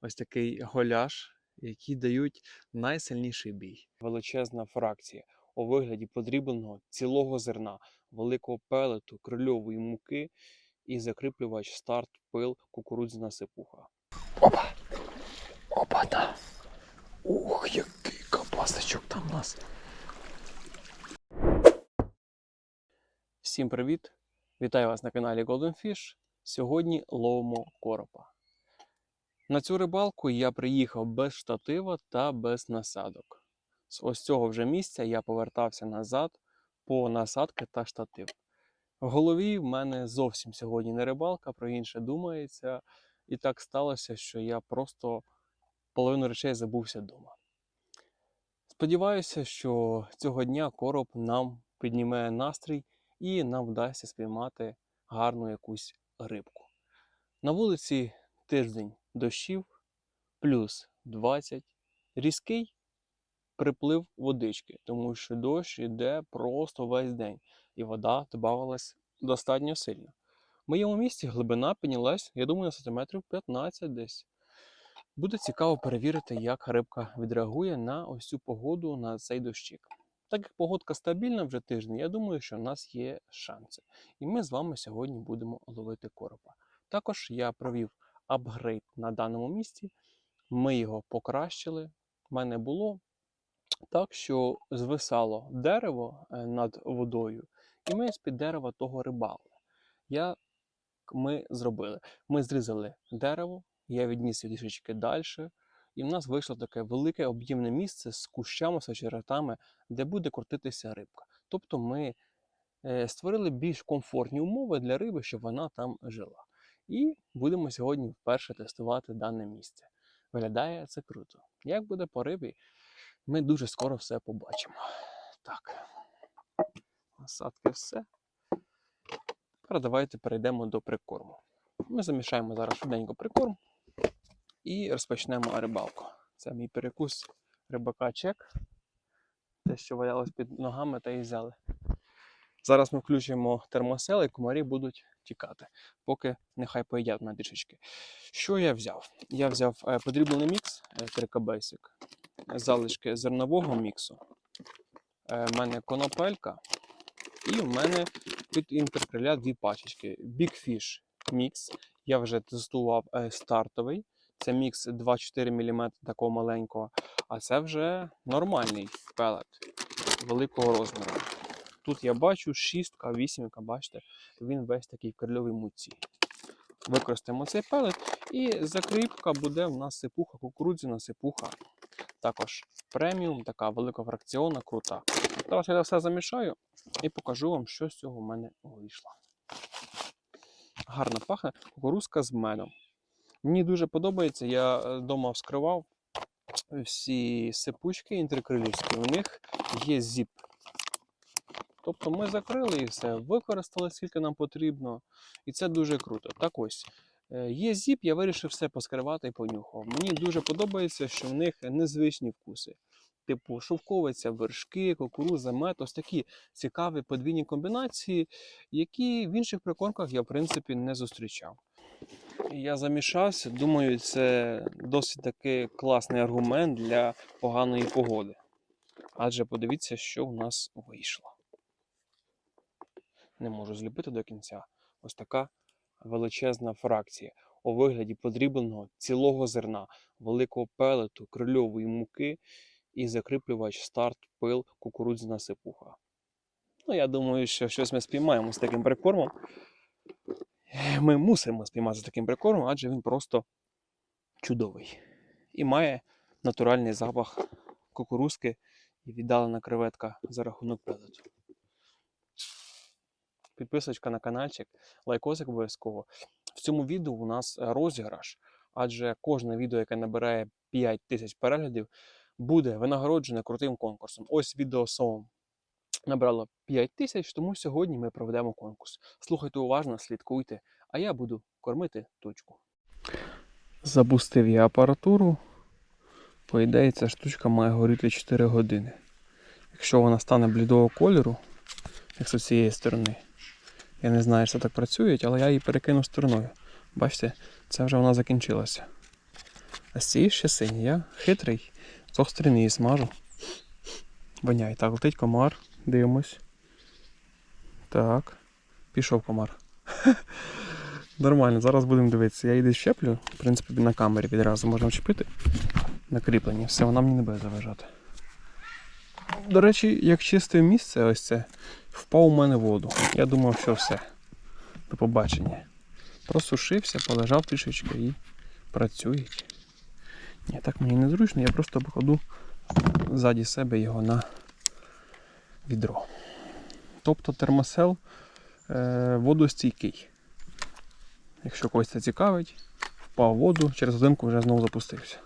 ось такий голяш, які дають найсильніший бій. Величезна фракція у вигляді подрібленого цілого зерна, великого пелету, крильової муки і закріплювач старт пил кукурудзяна сипуха. Опа! Опа, да. Ух, який капасочок там у нас. Всім привіт! Вітаю вас на каналі Golden Fish. Сьогодні ловимо коропа. На цю рибалку я приїхав без штатива та без насадок. З ось цього вже місця я повертався назад по насадки та штатив. В голові в мене зовсім сьогодні не рибалка, про інше думається. І так сталося, що я просто половину речей забувся вдома. Сподіваюся, що цього дня короб нам підніме настрій і нам вдасться спіймати гарну якусь рибку. На вулиці тиждень дощів, плюс 20, різкий приплив водички, тому що дощ іде просто весь день, і вода додавалась достатньо сильно. В моєму місті глибина піднялась, я думаю, на сантиметрів 15 десь. Буде цікаво перевірити, як рибка відреагує на ось цю погоду, на цей дощик. Так як погодка стабільна вже тиждень, я думаю, що в нас є шанси. І ми з вами сьогодні будемо ловити коропа. Також я провів апгрейд на даному місці. Ми його покращили. У мене було так, що звисало дерево е, над водою, і ми з-під дерева того рибали. Я, ми зробили. Ми зрізали дерево, я відніс його трішечки далі, і в нас вийшло таке велике об'ємне місце з кущами, з очеретами, де буде крутитися рибка. Тобто ми е, створили більш комфортні умови для риби, щоб вона там жила. І будемо сьогодні вперше тестувати дане місце. Виглядає це круто. Як буде по рибі, ми дуже скоро все побачимо. Так, насадки все. Тепер давайте перейдемо до прикорму. Ми замішаємо зараз швиденько прикорм і розпочнемо рибалку. Це мій перекус рибака чек. Те, що валялось під ногами, та і взяли. Зараз ми включимо термосел і комарі будуть тікати, поки нехай поїдять на трішечки. Що я взяв? Я взяв е, подріблений мікс е, 3K Basic, залишки зернового міксу. Е, в мене конопелька. І в мене під інтеркриля дві пачечки. Big Fish Mix. Я вже тестував е, стартовий. Це мікс 2-4 мм такого маленького. А це вже нормальний пелет великого розміру. Тут я бачу шістка, вісімка, бачите, він весь такий в крильовій муці. Використаємо цей пелет, і закріпка буде в нас сипуха, кукурудзяна сипуха. Також преміум, така великофракціонна, крута. Зараз я все замішаю і покажу вам, що з цього в мене вийшло. Гарно пахне кукурузка з медом. Мені дуже подобається, я вдома вскривав всі сипучки інтеркрилівські, у них є зіп. Тобто ми закрили і все, використали скільки нам потрібно, і це дуже круто. Так ось, е, є зіп, я вирішив все поскривати і понюхав. Мені дуже подобається, що в них незвичні вкуси. Типу шовковиця, вершки, кукуруза, мед, ось такі цікаві подвійні комбінації, які в інших прикормках я в принципі не зустрічав. Я замішався, думаю, це досить таки класний аргумент для поганої погоди. Адже подивіться, що у нас вийшло. Не можу зліпити до кінця. Ось така величезна фракція у вигляді подрібленого цілого зерна, великого пелету, крильової муки і закріплювач старт пил кукурудзяна сипуха. Ну, я думаю, що щось ми спіймаємо з таким прикормом. Ми мусимо спіймати з таким прикормом, адже він просто чудовий. І має натуральний запах кукурузки і віддалена креветка за рахунок пелету. Підписочка на каналчик, лайкосик обов'язково. В цьому відео у нас розіграш, адже кожне відео, яке набирає 5 тисяч переглядів, буде винагороджене крутим конкурсом. Ось відео сом набрало 5 тисяч, тому сьогодні ми проведемо конкурс. Слухайте уважно, слідкуйте, а я буду кормити точку. Запустив я апаратуру. По ідеї, ця штучка має горіти 4 години. Якщо вона стане блідого кольору, як з цієї сторони, я не знаю, що так працює, але я її перекину стороною. Бачите, це вже вона закінчилася. А з цієї ще синій. Я хитрий. З її смажу. Воняє. Так, летить комар. Дивимось. Так. Пішов комар. Нормально, зараз будемо дивитися. Я її щеплю. В принципі, на камері відразу можна вчепити. На кріпленні. Все, вона мені не буде заважати. До речі, як чисте місце, ось це, впав у мене в воду. Я думав, що все. До побачення. Просушився, полежав трішечки і працюють. Ні, так мені незручно, я просто покладу ззаді себе його на відро. Тобто термосел е, водостійкий. Якщо когось це цікавить, впав в воду, через годинку вже знову запустився.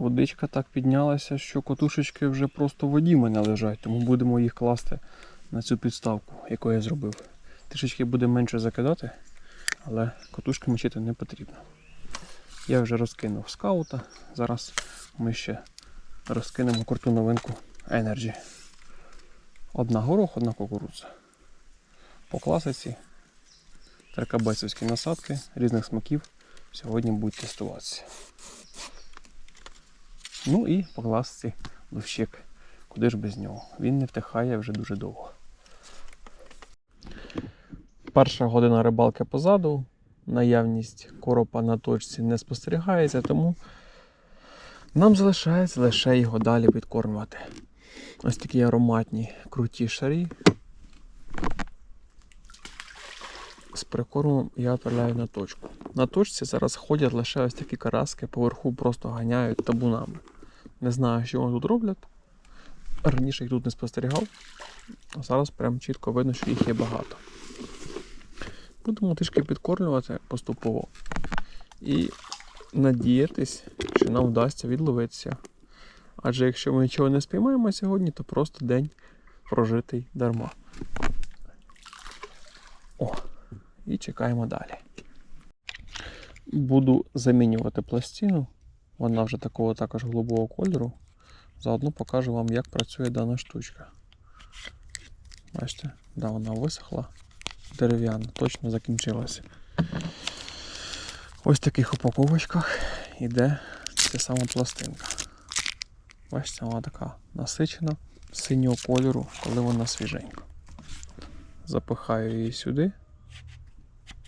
Водичка так піднялася, що котушечки вже просто в воді мене лежать, тому будемо їх класти на цю підставку, яку я зробив. Трішечки буде менше закидати, але котушки мочити не потрібно. Я вже розкинув скаута. Зараз ми ще розкинемо круту новинку Energy. Одна горох, одна кукурудза. По класиці трекабецівські насадки різних смаків сьогодні будуть тестуватися. Ну і по класиці лущик. Куди ж без нього? Він не втихає вже дуже довго. Перша година рибалки позаду. Наявність коропа на точці не спостерігається, тому нам залишається лише його далі підкормувати. Ось такі ароматні круті шарі. З прикормом я відправляю на точку. На точці зараз ходять лише ось такі караски, поверху просто ганяють табунами. Не знаю, що вони тут роблять. Раніше їх тут не спостерігав, а зараз прям чітко видно, що їх є багато. Будемо трішки підкормлювати поступово і надіятись, що нам вдасться відловитися. Адже якщо ми нічого не спіймаємо сьогодні, то просто день прожитий дарма. О, і чекаємо далі. Буду замінювати пластину. Вона вже такого також голубого кольору. Заодно покажу вам, як працює дана штучка. Бачите, да, вона висохла дерев'яна, точно закінчилася. Ось в таких упаковочках йде ця сама пластинка. Бачите, вона така насичена синього кольору, коли вона свіженька. Запихаю її сюди.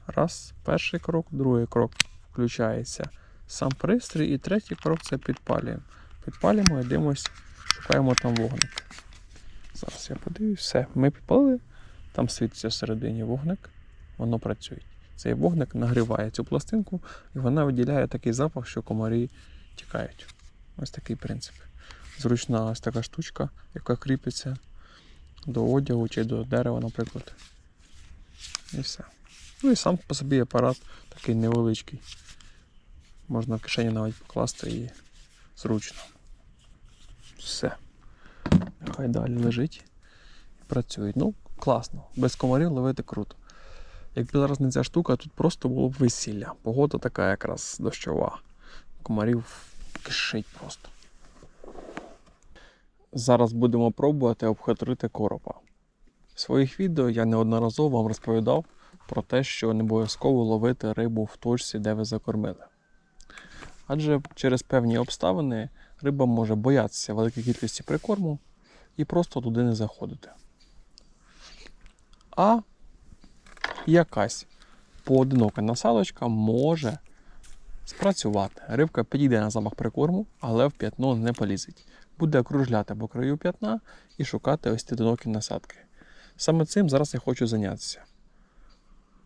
Раз, перший крок, другий крок включається сам пристрій, і третій крок це підпалюємо. Підпалюємо і дивимось, шукаємо там вогник. Зараз я подивлюсь, все, ми підпалили. Там світиться всередині вогник, воно працює. Цей вогник нагріває цю пластинку і вона виділяє такий запах, що комарі тікають. Ось такий принцип. Зручна ось така штучка, яка кріпиться до одягу чи до дерева, наприклад. І все. Ну і сам по собі апарат такий невеличкий. Можна в кишені навіть покласти і зручно. Все. Нехай далі лежить і працює. Ну, класно. Без комарів ловити круто. Якби зараз не ця штука, тут просто було б весілля. Погода така якраз дощова. Комарів кишить просто. Зараз будемо пробувати обхитрити коропа. В своїх відео я неодноразово вам розповідав про те, що не обов'язково ловити рибу в точці, де ви закормили. Адже через певні обставини риба може боятися великої кількості прикорму і просто туди не заходити. А якась поодинока насадочка може спрацювати. Рибка підійде на замах прикорму, але в п'ятно не полізить. Буде окружляти по краю п'ятна і шукати ось ті одинокі насадки. Саме цим зараз я хочу зайнятися.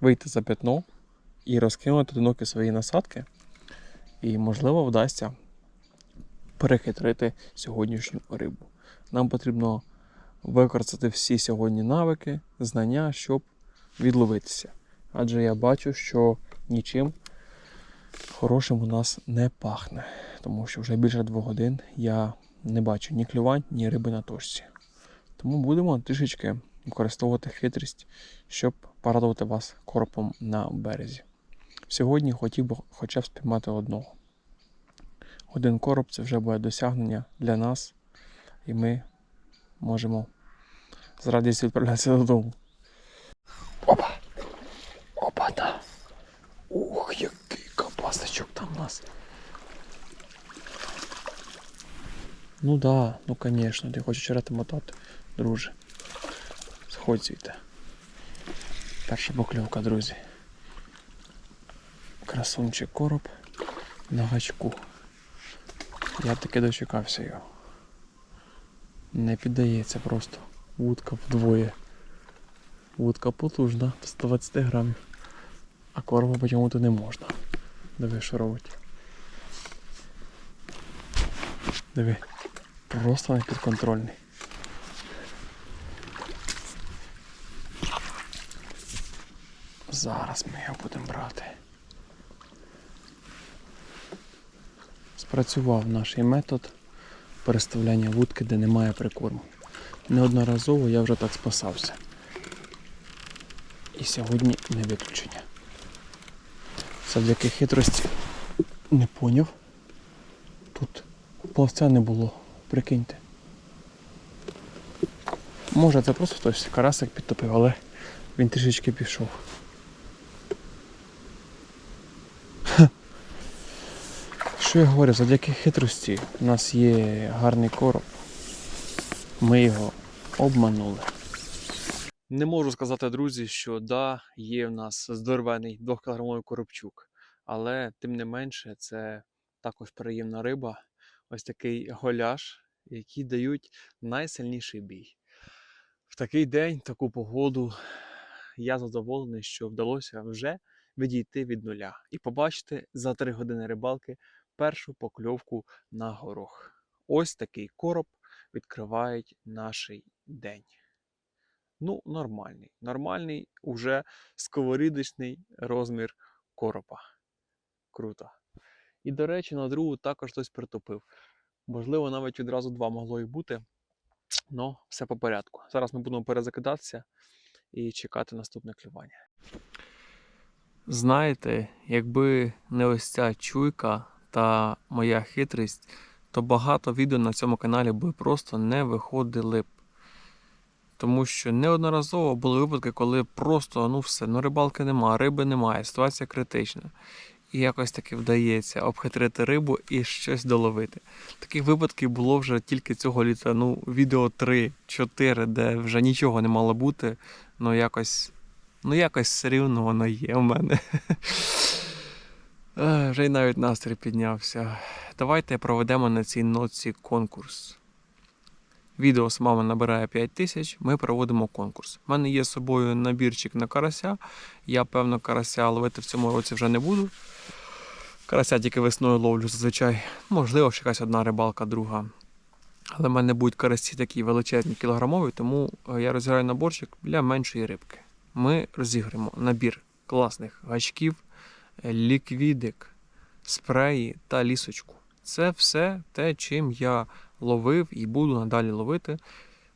Вийти за п'ятно і розкинути одинокі свої насадки. І, можливо, вдасться перехитрити сьогоднішню рибу. Нам потрібно використати всі сьогодні навики, знання, щоб відловитися. Адже я бачу, що нічим хорошим у нас не пахне. Тому що вже більше двох годин я не бачу ні клювань, ні риби на точці. Тому будемо трішечки використовувати хитрість, щоб порадувати вас коропом на березі. Сьогодні хотів би хоча б спіймати одного. Один короб це вже буде досягнення для нас, і ми можемо з радістю відправлятися додому. Опа! Опа, да. Ух, який капасич. Гачок там у нас. Ну да, ну конечно, ти хочеш черети мотати, друже. Сходь звідти. Перша покльовка, друзі. Красунчик короб на гачку. Я таки дочекався його. Не піддається просто. Вудка вдвоє. Вудка потужна, до 120 грамів. А короба потягнути не можна. Диви, що робить. Диви. Просто непідконтрольний. Зараз ми його будемо брати. Спрацював наш метод переставляння вудки, де немає прикорму. Неодноразово я вже так спасався. І сьогодні не виключення. Завдяки хитрості не поняв. Тут плавця не було, прикиньте. Може це просто хтось карасик підтопив, але він трішечки пішов. Що я говорю, завдяки хитрості у нас є гарний короб. Ми його обманули. Не можу сказати, друзі, що да, є в нас здоровений 2-кілограмовий коробчук, але тим не менше це також приємна риба. Ось такий голяш, які дають найсильніший бій. В такий день, таку погоду, я задоволений, що вдалося вже відійти від нуля і побачити за 3 години рибалки першу покльовку на горох. Ось такий короб відкриває наш день. Ну, нормальний. Нормальний, уже сковорідочний розмір коропа. Круто. І, до речі, на другу також хтось притопив. Можливо, навіть відразу два могло і бути. Ну, все по порядку. Зараз ми будемо перезакидатися і чекати наступне клювання. Знаєте, якби не ось ця чуйка та моя хитрість, то багато відео на цьому каналі би просто не виходили б. Тому що неодноразово були випадки, коли просто ну все, ну рибалки немає, риби немає, ситуація критична. І якось таки вдається обхитрити рибу і щось доловити. Таких випадків було вже тільки цього літа. Ну, відео 3-4, де вже нічого не мало бути. Ну якось, ну якось все рівно воно є у мене. Вже й навіть настрій піднявся. Давайте проведемо на цій ноці конкурс. Відео з мами набирає 5 тисяч, ми проводимо конкурс. У мене є з собою набірчик на карася. Я, певно, карася ловити в цьому році вже не буду. Карася тільки весною ловлю зазвичай. Можливо, ще якась одна рибалка, друга. Але в мене будуть карасі такі величезні кілограмові, тому е, я розіграю наборчик для меншої рибки. Ми розіграємо набір класних гачків, ліквідик, спреї та лісочку. Це все те, чим я ловив і буду надалі ловити.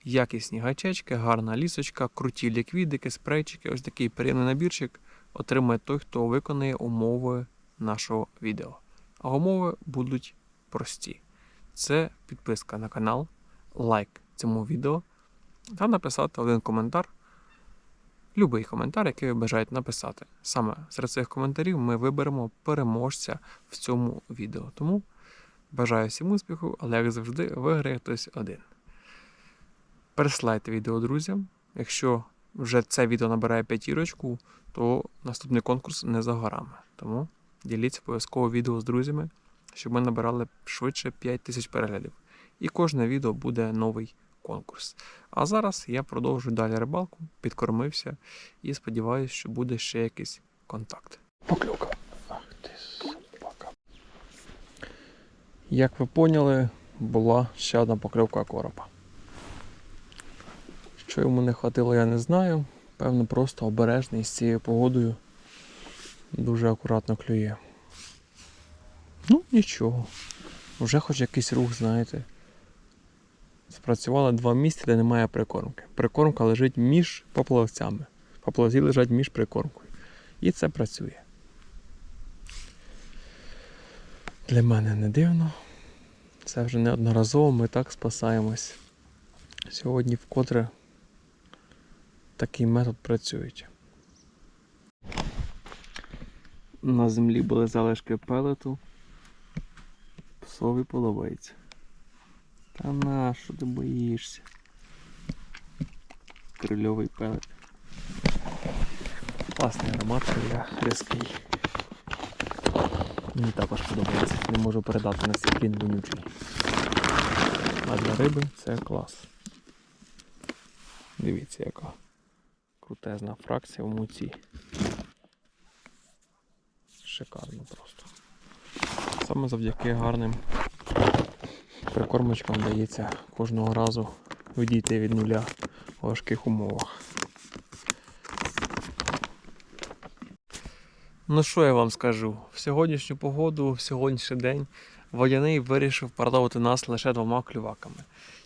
Якісні гачечки, гарна лісочка, круті ліквідики, спрейчики. Ось такий приємний набірчик отримає той, хто виконає умови нашого відео. А умови будуть прості: це підписка на канал, лайк цьому відео та написати один коментар. Любий коментар, який ви бажаєте написати. Саме серед цих коментарів ми виберемо переможця в цьому відео. Тому бажаю всім успіху, але як завжди, виграє хтось один. Пересилайте відео друзям. Якщо вже це відео набирає п'ятірочку, то наступний конкурс не за горами. Тому діліться обов'язково відео з друзями, щоб ми набирали швидше 5 тисяч переглядів. І кожне відео буде новий конкурс. А зараз я продовжую далі рибалку, підкормився і сподіваюся, що буде ще якийсь контакт. Поклюка. Ах ти собака. Як ви поняли, була ще одна покльовка коропа. Що йому не хватило, я не знаю. Певно, просто обережний з цією погодою. Дуже акуратно клює. Ну, нічого. Вже хоч якийсь рух, знаєте. Спрацювало два місця, де немає прикормки. Прикормка лежить між поплавцями. Поплавці лежать між прикормкою. І це працює. Для мене не дивно. Це вже неодноразово ми так спасаємось. Сьогодні вкотре такий метод працює. На землі були залишки пелету. Псові подобається. Та на що ти боїшся? Крильовий пелет. Класний аромат криля різкий. Мені також подобається. Не можу передати наскільки він вонючий. А для риби це клас. Дивіться, яка крутезна фракція в муці. Шикарно просто. Саме завдяки гарним прикормочкам вдається кожного разу відійти від нуля в важких умовах. Ну що я вам скажу? В сьогоднішню погоду, в сьогоднішній день водяний вирішив порадувати нас лише двома клюваками.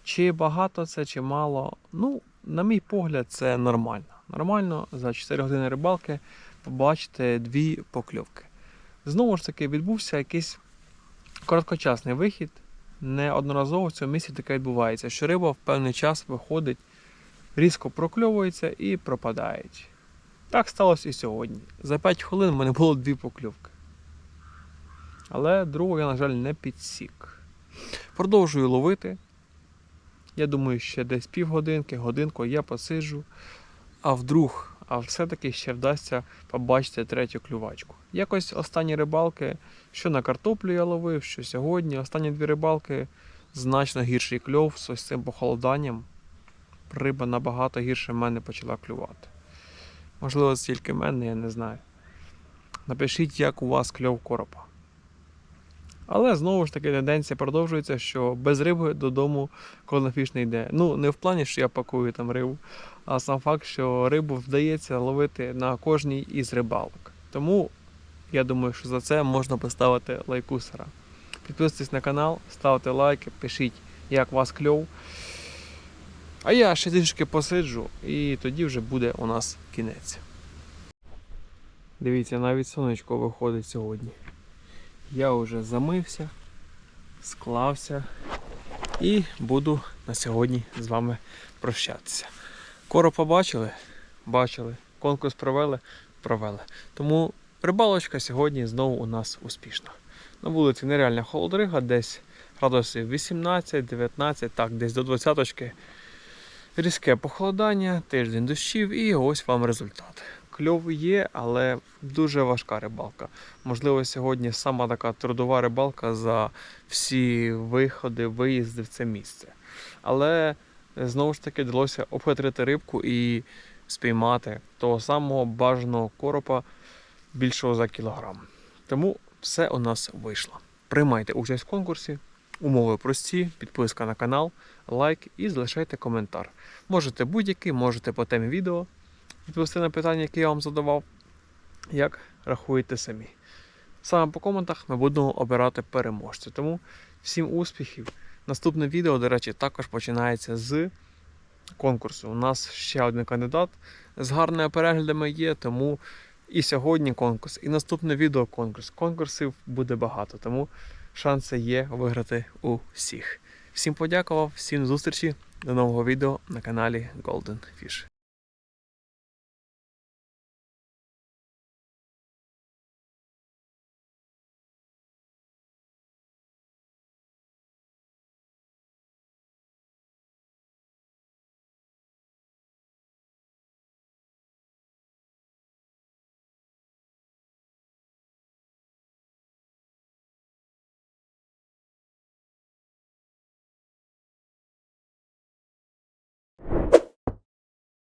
Чи багато це, чи мало? Ну, на мій погляд, це нормально. Нормально за 4 години рибалки побачити дві покльовки. Знову ж таки, відбувся якийсь короткочасний вихід. Неодноразово в цьому місці таке відбувається, що риба в певний час виходить, різко прокльовується і пропадає. Так сталося і сьогодні. За 5 хвилин в мене було дві покльовки. Але другу я, на жаль, не підсік. Продовжую ловити. Я думаю, ще десь півгодинки, годинку я посиджу. А вдруг, а все-таки ще вдасться побачити третю клювачку. Якось останні рибалки, що на картоплю я ловив, що сьогодні. Останні дві рибалки значно гірший кльов з ось цим похолоданням. Риба набагато гірше в мене почала клювати. Можливо, тільки мене, я не знаю. Напишіть, як у вас кльов коропа. Але знову ж таки тенденція продовжується, що без риби додому конофіш не йде. Ну, не в плані, що я пакую там рибу, а сам факт, що рибу вдається ловити на кожній із рибалок. Тому я думаю, що за це можна поставити лайкусера. Підписуйтесь на канал, ставте лайки, пишіть, як вас кльов. А я ще трішки посиджу, і тоді вже буде у нас кінець. Дивіться, навіть сонечко виходить сьогодні. Я вже замився, склався і буду на сьогодні з вами прощатися. Коро побачили? Бачили. Конкурс провели? Провели. Тому рибалочка сьогодні знову у нас успішна. На вулиці нереальна холодрига, десь градусів 18-19, так, десь до 20 Різке похолодання, тиждень дощів і ось вам результат. Кльов є, але дуже важка рибалка. Можливо, сьогодні сама така трудова рибалка за всі виходи, виїзди в це місце. Але е, знову ж таки вдалося обхитрити рибку і спіймати того самого бажаного коропа більшого за кілограм. Тому все у нас вийшло. Приймайте участь в конкурсі. Умови прості, підписка на канал, лайк і залишайте коментар. Можете будь-який, можете по темі відео відповісти на питання, які я вам задавав. Як рахуєте самі. Саме по коментах ми будемо обирати переможця. Тому всім успіхів. Наступне відео, до речі, також починається з конкурсу. У нас ще один кандидат з гарними переглядами є, тому і сьогодні конкурс, і наступне відео конкурс. Конкурсів буде багато, тому шанси є виграти у всіх. Всім подякував, всім зустрічі, до нового відео на каналі Golden Fish.